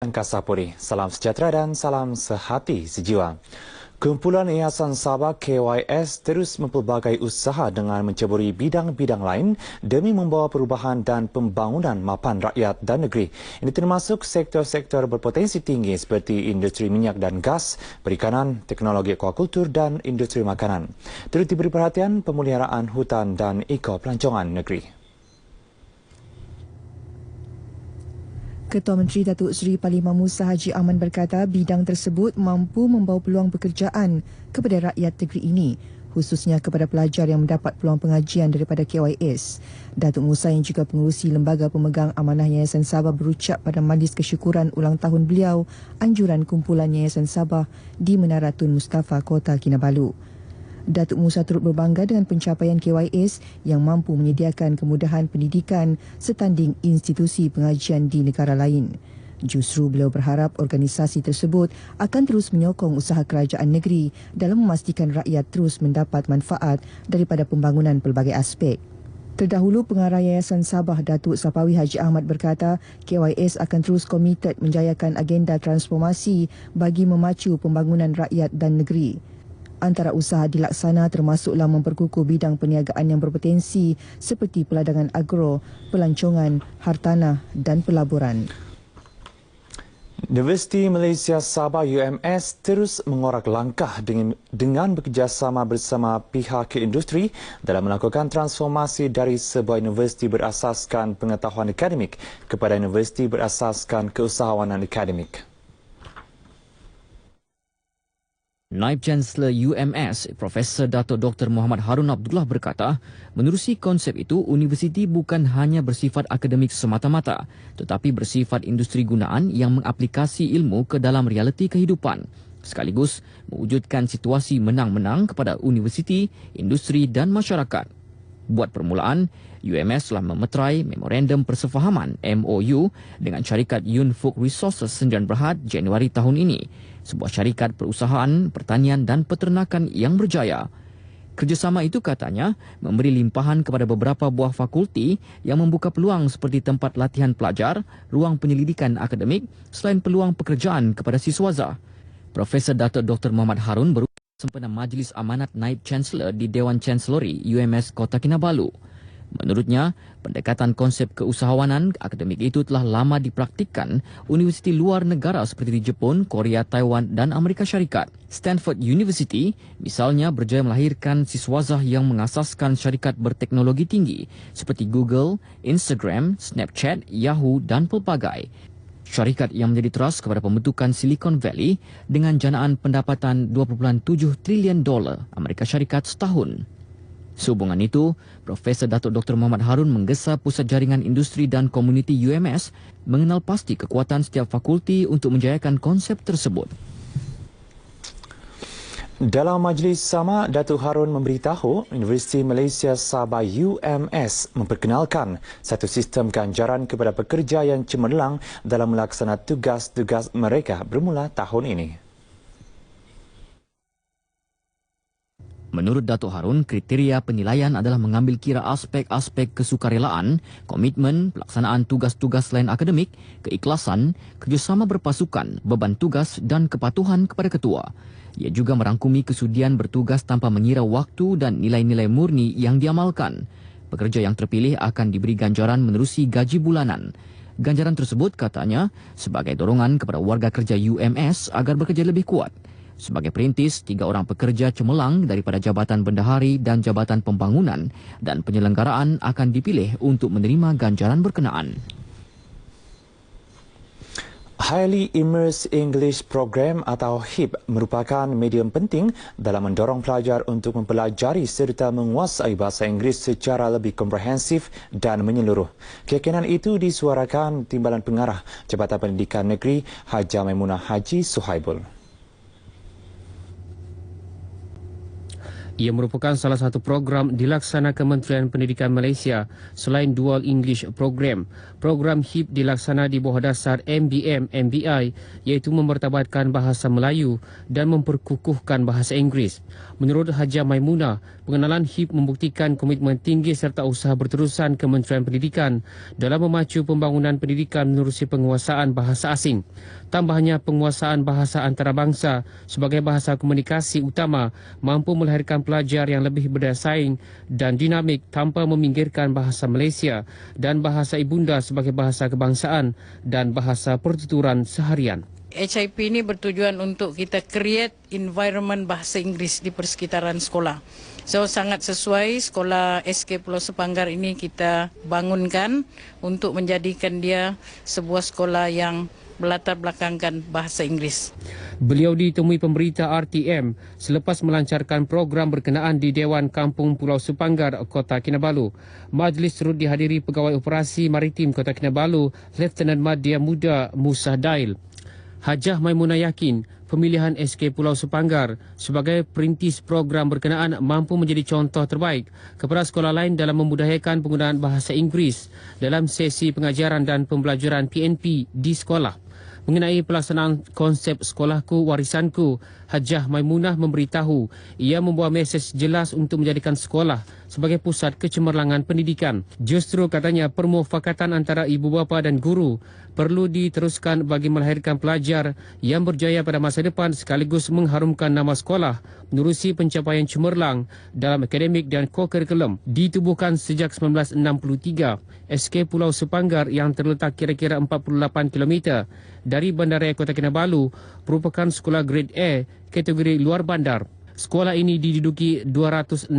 Kasapuri. Salam sejahtera dan salam sehati sejiwa. Kumpulan Yayasan Sabah KYS terus mempelbagai usaha dengan menceburi bidang-bidang lain demi membawa perubahan dan pembangunan mapan rakyat dan negeri. Ini termasuk sektor-sektor berpotensi tinggi seperti industri minyak dan gas, perikanan, teknologi akuakultur dan industri makanan. Turut diberi perhatian pemeliharaan hutan dan eko-pelancongan negeri. Ketua Menteri Datuk Seri Parlimen Musa Haji Aman berkata bidang tersebut mampu membawa peluang pekerjaan kepada rakyat negeri ini khususnya kepada pelajar yang mendapat peluang pengajian daripada KYS. Datuk Musa yang juga pengurusi Lembaga Pemegang Amanah Yayasan Sabah berucap pada majlis kesyukuran ulang tahun beliau anjuran kumpulan Yayasan Sabah di Menara Tun Mustafa, Kota Kinabalu. Datuk Musa turut berbangga dengan pencapaian KYS yang mampu menyediakan kemudahan pendidikan setanding institusi pengajian di negara lain. Justru beliau berharap organisasi tersebut akan terus menyokong usaha kerajaan negeri dalam memastikan rakyat terus mendapat manfaat daripada pembangunan pelbagai aspek. Terdahulu pengarah Yayasan Sabah Datuk Sapawi Haji Ahmad berkata KYS akan terus komited menjayakan agenda transformasi bagi memacu pembangunan rakyat dan negeri antara usaha dilaksana termasuklah memperkukuh bidang perniagaan yang berpotensi seperti peladangan agro, pelancongan, hartanah dan pelaburan. Universiti Malaysia Sabah UMS terus mengorak langkah dengan, dengan bekerjasama bersama pihak industri dalam melakukan transformasi dari sebuah universiti berasaskan pengetahuan akademik kepada universiti berasaskan keusahawanan akademik. Naib Chancellor UMS, Profesor Dato Dr. Muhammad Harun Abdullah berkata, menerusi konsep itu, universiti bukan hanya bersifat akademik semata-mata, tetapi bersifat industri gunaan yang mengaplikasi ilmu ke dalam realiti kehidupan, sekaligus mewujudkan situasi menang-menang kepada universiti, industri dan masyarakat. Buat permulaan, UMS telah memeterai Memorandum Persefahaman MOU dengan syarikat Yunfuk Resources Sendirian Berhad Januari tahun ini sebuah syarikat perusahaan, pertanian dan peternakan yang berjaya. Kerjasama itu katanya memberi limpahan kepada beberapa buah fakulti yang membuka peluang seperti tempat latihan pelajar, ruang penyelidikan akademik selain peluang pekerjaan kepada siswaza. Profesor Datuk Dr. Muhammad Harun berusaha sempena Majlis Amanat Naib Chancellor di Dewan Chancellery UMS Kota Kinabalu. Menurutnya, pendekatan konsep keusahawanan akademik itu telah lama dipraktikkan universiti luar negara seperti di Jepun, Korea, Taiwan dan Amerika Syarikat. Stanford University misalnya berjaya melahirkan siswazah yang mengasaskan syarikat berteknologi tinggi seperti Google, Instagram, Snapchat, Yahoo dan pelbagai. Syarikat yang menjadi teras kepada pembentukan Silicon Valley dengan janaan pendapatan 2.7 trilion dolar Amerika Syarikat setahun. Sehubungan itu, Profesor Datuk Dr. Muhammad Harun menggesa Pusat Jaringan Industri dan Komuniti UMS mengenal pasti kekuatan setiap fakulti untuk menjayakan konsep tersebut. Dalam majlis sama, Datuk Harun memberitahu Universiti Malaysia Sabah UMS memperkenalkan satu sistem ganjaran kepada pekerja yang cemerlang dalam melaksanakan tugas-tugas mereka bermula tahun ini. Menurut Datuk Harun, kriteria penilaian adalah mengambil kira aspek-aspek kesukarelaan, komitmen, pelaksanaan tugas-tugas lain akademik, keikhlasan, kerjasama berpasukan, beban tugas dan kepatuhan kepada ketua. Ia juga merangkumi kesudian bertugas tanpa mengira waktu dan nilai-nilai murni yang diamalkan. Pekerja yang terpilih akan diberi ganjaran menerusi gaji bulanan. Ganjaran tersebut katanya sebagai dorongan kepada warga kerja UMS agar bekerja lebih kuat. Sebagai perintis, tiga orang pekerja cemerlang daripada Jabatan Bendahari dan Jabatan Pembangunan dan Penyelenggaraan akan dipilih untuk menerima ganjaran berkenaan. Highly Immersed English Program atau HIP merupakan medium penting dalam mendorong pelajar untuk mempelajari serta menguasai bahasa Inggeris secara lebih komprehensif dan menyeluruh. Keyakinan itu disuarakan Timbalan Pengarah Jabatan Pendidikan Negeri Haji Maimunah Haji Suhaibul. Ia merupakan salah satu program dilaksana Kementerian Pendidikan Malaysia selain Dual English Program. Program HIP dilaksana di bawah dasar MBM MBI iaitu memertabatkan bahasa Melayu dan memperkukuhkan bahasa Inggeris. Menurut Haja Maimuna, pengenalan HIP membuktikan komitmen tinggi serta usaha berterusan Kementerian Pendidikan dalam memacu pembangunan pendidikan menerusi penguasaan bahasa asing. Tambahnya penguasaan bahasa antarabangsa sebagai bahasa komunikasi utama mampu melahirkan pelajar yang lebih berdaya saing dan dinamik tanpa meminggirkan bahasa Malaysia dan bahasa ibunda sebagai bahasa kebangsaan dan bahasa pertuturan seharian. HIP ini bertujuan untuk kita create environment bahasa Inggeris di persekitaran sekolah. So sangat sesuai sekolah SK Pulau Sepanggar ini kita bangunkan untuk menjadikan dia sebuah sekolah yang berlatar belakangkan bahasa Inggeris. Beliau ditemui pemberita RTM selepas melancarkan program berkenaan di Dewan Kampung Pulau Supanggar, Kota Kinabalu. Majlis turut dihadiri Pegawai Operasi Maritim Kota Kinabalu, Lieutenant Madya Muda Musa Dail. Hajah Maimunah yakin pemilihan SK Pulau Supanggar sebagai perintis program berkenaan mampu menjadi contoh terbaik kepada sekolah lain dalam memudahakan penggunaan bahasa Inggeris dalam sesi pengajaran dan pembelajaran PNP di sekolah mengenai pelaksanaan konsep sekolahku warisanku Hajah Maimunah memberitahu ia membawa mesej jelas untuk menjadikan sekolah sebagai pusat kecemerlangan pendidikan justru katanya permufakatan antara ibu bapa dan guru perlu diteruskan bagi melahirkan pelajar yang berjaya pada masa depan sekaligus mengharumkan nama sekolah menerusi pencapaian cemerlang dalam akademik dan kokurikulum ditubuhkan sejak 1963 SK Pulau Sepanggar yang terletak kira-kira 48 km dari Bandaraya Kota Kinabalu merupakan sekolah grade A kategori luar bandar. Sekolah ini diduduki 262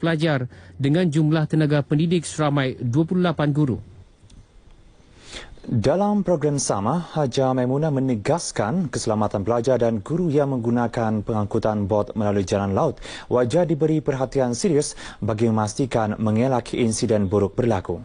pelajar dengan jumlah tenaga pendidik seramai 28 guru. Dalam program sama, Haja Maimunah menegaskan keselamatan pelajar dan guru yang menggunakan pengangkutan bot melalui jalan laut wajar diberi perhatian serius bagi memastikan mengelak insiden buruk berlaku.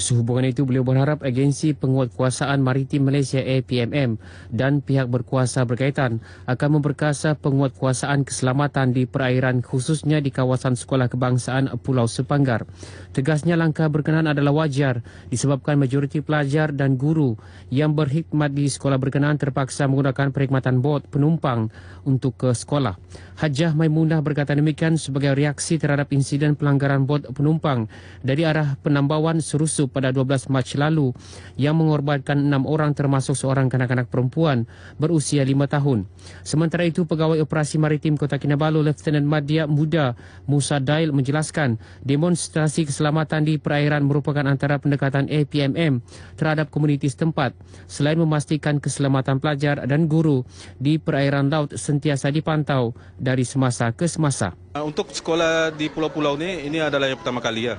Sehubungan itu, beliau berharap agensi penguatkuasaan maritim Malaysia APMM dan pihak berkuasa berkaitan akan memperkasa penguatkuasaan keselamatan di perairan khususnya di kawasan Sekolah Kebangsaan Pulau Sepanggar. Tegasnya langkah berkenaan adalah wajar disebabkan majoriti pelajar dan guru yang berkhidmat di sekolah berkenaan terpaksa menggunakan perkhidmatan bot penumpang untuk ke sekolah. Hajah Maimunah berkata demikian sebagai reaksi terhadap insiden pelanggaran bot penumpang dari arah penambawan serusup pada 12 Mac lalu yang mengorbankan enam orang termasuk seorang kanak-kanak perempuan berusia lima tahun. Sementara itu, Pegawai Operasi Maritim Kota Kinabalu Lieutenant Madya Muda Musa Dail menjelaskan demonstrasi keselamatan di perairan merupakan antara pendekatan APMM terhadap komuniti setempat selain memastikan keselamatan pelajar dan guru di perairan laut sentiasa dipantau dari semasa ke semasa. Untuk sekolah di pulau-pulau ini, ini adalah yang pertama kali ya.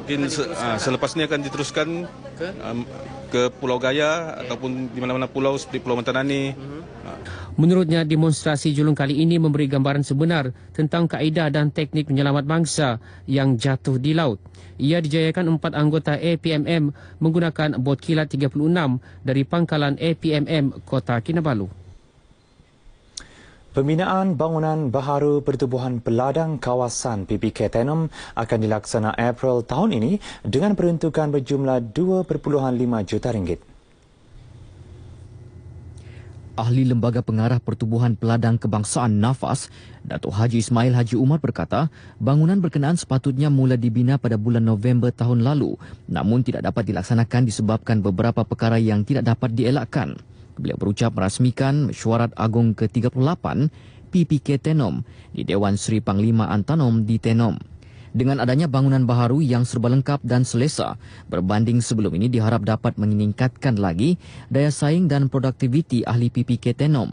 Mungkin se, uh, selepas ini akan diteruskan ke, um, ke Pulau Gaya ataupun di mana-mana pulau seperti Pulau Mentanani. Menurutnya, demonstrasi julung kali ini memberi gambaran sebenar tentang kaedah dan teknik penyelamat bangsa yang jatuh di laut. Ia dijayakan empat anggota APMM menggunakan bot kilat 36 dari pangkalan APMM Kota Kinabalu. Pembinaan bangunan baharu pertubuhan peladang kawasan PPK Tenom akan dilaksana April tahun ini dengan peruntukan berjumlah 2.5 juta ringgit. Ahli Lembaga Pengarah Pertubuhan Peladang Kebangsaan Nafas, Datuk Haji Ismail Haji Umar berkata, bangunan berkenaan sepatutnya mula dibina pada bulan November tahun lalu namun tidak dapat dilaksanakan disebabkan beberapa perkara yang tidak dapat dielakkan. Beliau berucap merasmikan mesyuarat agung ke-38 PPK Tenom di Dewan Seri Panglima Antanom di Tenom. Dengan adanya bangunan baharu yang serba lengkap dan selesa, berbanding sebelum ini diharap dapat meningkatkan lagi daya saing dan produktiviti ahli PPK Tenom.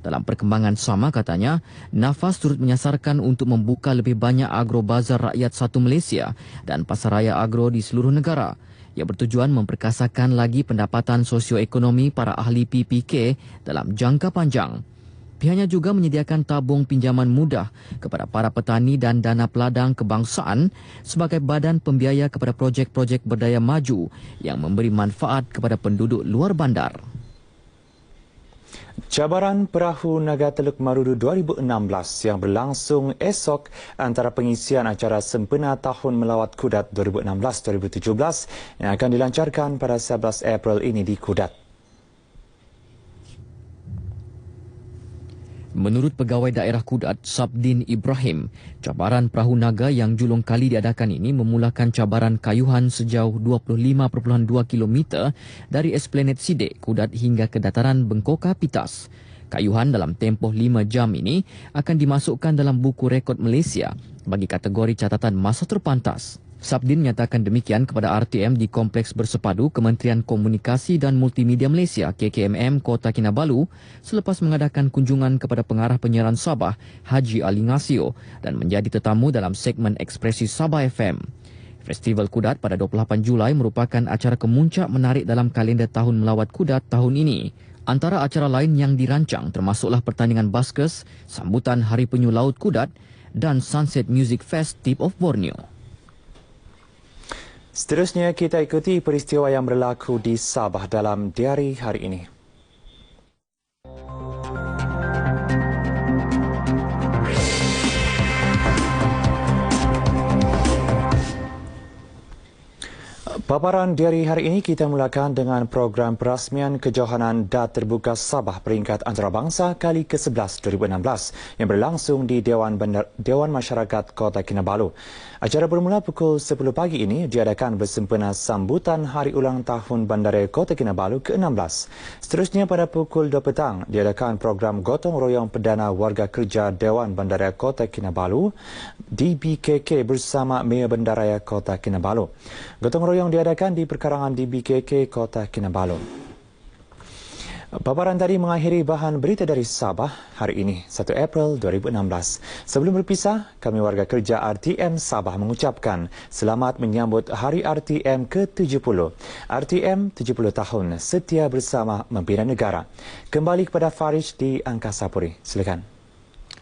Dalam perkembangan sama katanya, Nafas turut menyasarkan untuk membuka lebih banyak agro bazar rakyat satu Malaysia dan pasaraya agro di seluruh negara yang bertujuan memperkasakan lagi pendapatan sosioekonomi para ahli PPK dalam jangka panjang. Pihaknya juga menyediakan tabung pinjaman mudah kepada para petani dan dana peladang kebangsaan sebagai badan pembiaya kepada projek-projek berdaya maju yang memberi manfaat kepada penduduk luar bandar. Cabaran Perahu Naga Teluk Marudu 2016 yang berlangsung esok antara pengisian acara sempena Tahun Melawat Kudat 2016-2017 yang akan dilancarkan pada 11 April ini di Kudat. Menurut Pegawai Daerah Kudat, Sabdin Ibrahim, cabaran perahu naga yang julung kali diadakan ini memulakan cabaran kayuhan sejauh 25.2 km dari Esplanade Sidek, Kudat hingga ke dataran Bengkoka Pitas. Kayuhan dalam tempoh 5 jam ini akan dimasukkan dalam buku rekod Malaysia bagi kategori catatan masa terpantas. Sabdin menyatakan demikian kepada RTM di Kompleks Bersepadu Kementerian Komunikasi dan Multimedia Malaysia KKMM Kota Kinabalu selepas mengadakan kunjungan kepada pengarah penyiaran Sabah Haji Ali Ngasio dan menjadi tetamu dalam segmen Ekspresi Sabah FM. Festival Kudat pada 28 Julai merupakan acara kemuncak menarik dalam kalender Tahun Melawat Kudat tahun ini. Antara acara lain yang dirancang termasuklah pertandingan baskes, sambutan Hari Penyu Laut Kudat dan Sunset Music Fest Tip of Borneo. Seterusnya kita ikuti peristiwa yang berlaku di Sabah dalam diari hari ini. Paparan diari hari ini kita mulakan dengan program perasmian kejohanan Dat Terbuka Sabah peringkat antarabangsa kali ke-11 2016 yang berlangsung di Dewan, Bandar, Dewan Masyarakat Kota Kinabalu. Acara bermula pukul 10 pagi ini diadakan bersempena sambutan Hari Ulang Tahun Bandaraya Kota Kinabalu ke-16. Seterusnya pada pukul 2 petang diadakan program Gotong Royong Perdana Warga Kerja Dewan Bandaraya Kota Kinabalu DBKK bersama Mayor Bandaraya Kota Kinabalu. Gotong Royong diadakan di perkarangan DBKK Kota Kinabalu. Paparan tadi mengakhiri bahan berita dari Sabah hari ini, 1 April 2016. Sebelum berpisah, kami warga kerja RTM Sabah mengucapkan selamat menyambut Hari RTM ke-70. RTM 70 tahun setia bersama membina negara. Kembali kepada Farish di Angkasa Puri. Silakan.